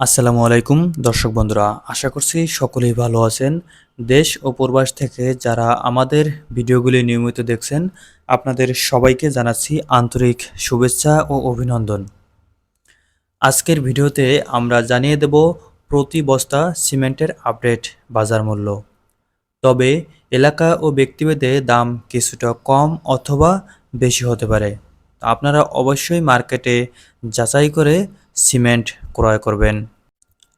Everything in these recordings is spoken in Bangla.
আসসালামু আলাইকুম, দর্শক বন্ধুরা, আশা করছি সকলেই ভালো আছেন। দেশ ও প্রবাস থেকে যারা আমাদের ভিডিওগুলি নিয়মিত দেখছেন, আপনাদের সবাইকে জানাচ্ছি আন্তরিক শুভেচ্ছা ও অভিনন্দন। আজকের ভিডিওতে আমরা জানিয়ে দেব প্রতি বস্তা সিমেন্টের আপডেট বাজার মূল্য। তবে এলাকা ও ব্যক্তিভেদে দাম কিছুটা কম অথবা বেশি হতে পারে। আপনারা অবশ্যই মার্কেটে যাচাই করে সিমেন্ট ক্রয় করবেন।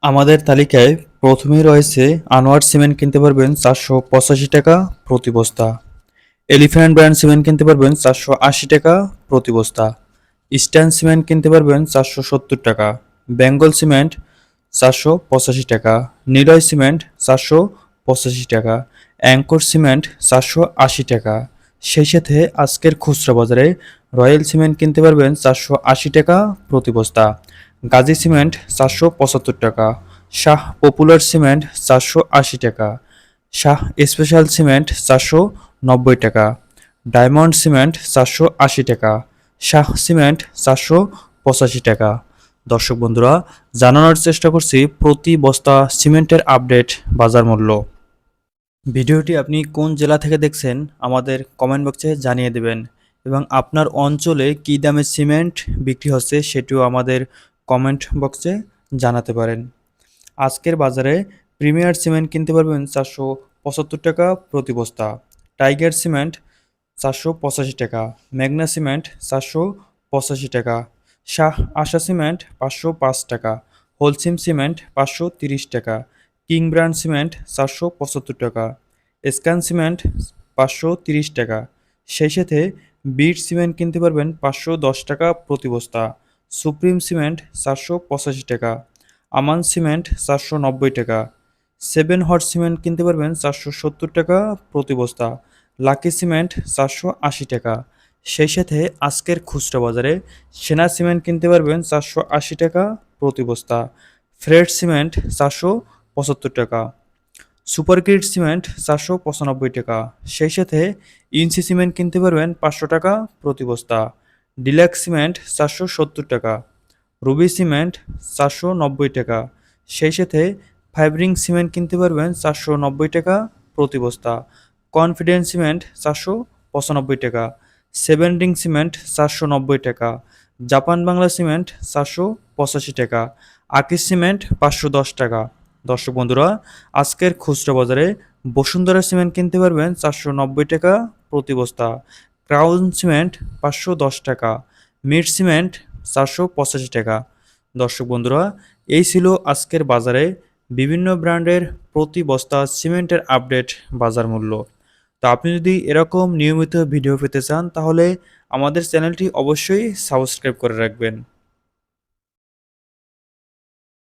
আমাদের তালিকায় প্রথমেই রয়েছে আনোয়ার সিমেন্ট কিনতে পারবেন চারশো পঁচাশি টাকা প্রতি বস্তা। এলিফ্যান্ট ব্র্যান্ড সিমেন্ট কিনতে পারবেন চারশো আশি টাকা প্রতি বস্তা। ইস্টার্ন সিমেন্ট কিনতে পারবেন চারশো সত্তর টাকা। বেঙ্গল সিমেন্ট চারশো পঁচাশি টাকা। নিরয় সিমেন্ট চারশো পঁচাশি টাকা। অ্যাঙ্কর সিমেন্ট চারশো আশি টাকা। সেই সাথে আজকের খুচরা বাজারে রয়্যাল সিমেন্ট কিনতে পারবেন চারশো আশি টাকা প্রতি বস্তা। গাজী সিমেন্ট চারশো পঁচাত্তর টাকা। শাহ পপুলার সিমেন্ট চারশো আশি টাকা। শাহ স্পেশাল সিমেন্ট চারশো নব্বই টাকা। ডায়মন্ড সিমেন্ট চারশো আশি টাকা। শাহ সিমেন্ট চারশো পঁচাশি টাকা। দর্শক বন্ধুরা, জানানোর চেষ্টা করছি প্রতি বস্তা সিমেন্টের আপডেট বাজার মূল্য। ভিডিওটি আপনি কোন জেলা থেকে দেখছেন আমাদের কমেন্ট বক্সে জানিয়ে দেবেন। এবং আপনার অঞ্চলে কী দামে সিমেন্ট বিক্রি হচ্ছে সেটিও আমাদের কমেন্ট বক্সে জানাতে পারেন। আজকের বাজারে প্রিমিয়ার সিমেন্ট কিনতে পারবেন চারশো পঁচাত্তর টাকা প্রতি বস্তা, টাইগার সিমেন্ট চারশো পঁচাশি টাকা, ম্যাগনা সিমেন্ট চারশো পঁচাশি টাকা, শাহ আশা সিমেন্ট পাঁচশো পাঁচ টাকা, হোলসিম সিমেন্ট পাঁচশো তিরিশ টাকা কিং ব্র্যান্ড সিমেন্ট চারশো পঁচাত্তর টাকা, স্ক্যান সিমেন্ট পাঁচশো তিরিশ টাকা। সেই সাথে বিট সিমেন্ট কিনতে পারবেন পাঁচশো দশ টাকা প্রতি বস্তা। সুপ্রিম সিমেন্ট চারশো পঁচাশি টাকা, আমান সিমেন্ট চারশো নব্বই টাকা। সেভেন হট সিমেন্ট কিনতে পারবেন চারশো সত্তর টাকা প্রতি বস্তা। লাকি সিমেন্ট চারশো আশি টাকা। সেই সাথে আজকের খুচরা বাজারে সেনা সিমেন্ট কিনতে পারবেন চারশো আশি টাকা প্রতি বস্তা। ফ্রেড সিমেন্ট চারশো পঁচাত্তর টাকা। সুপার গ্রিড সিমেন্ট চারশো পঁচানব্বই টাকা। সেই সাথে ইঞ্চি সিমেন্ট কিনতে পারবেন পাঁচশো টাকা প্রতি বস্তা। ডিলাক্স সিমেন্ট চারশো সত্তর টাকা। রুবি সিমেন্ট চারশো নব্বই টাকা। সেই সাথে ফাইব্রিং সিমেন্ট কিনতে পারবেন চারশো নব্বই টাকা প্রতি বস্তা। কনফিডেন্স সিমেন্ট চারশো পঁচানব্বই টাকা। সেভেন রিং সিমেন্ট চারশো নব্বই টাকা। জাপান বাংলা সিমেন্ট চারশো পঁচাশি টাকা। আকিস সিমেন্ট পাঁচশো দশ টাকা। দর্শক বন্ধুরা, আজকের খুচরা বাজারে বসুন্ধরা সিমেন্ট কিনতে পারবেন চারশো নব্বই টাকা প্রতি বস্তা, ক্রাউন সিমেন্ট পাঁচশো দশ টাকা, মিট সিমেন্ট চারশো পঁচাশি টাকা। দর্শক বন্ধুরা, এই ছিল আজকের বাজারে বিভিন্ন ব্র্যান্ডের প্রতি বস্তা সিমেন্টের আপডেট বাজার মূল্য। তো আপনি যদি এরকম নিয়মিত ভিডিও পেতে চান, তাহলে আমাদের চ্যানেলটি অবশ্যই সাবস্ক্রাইব করে রাখবেন।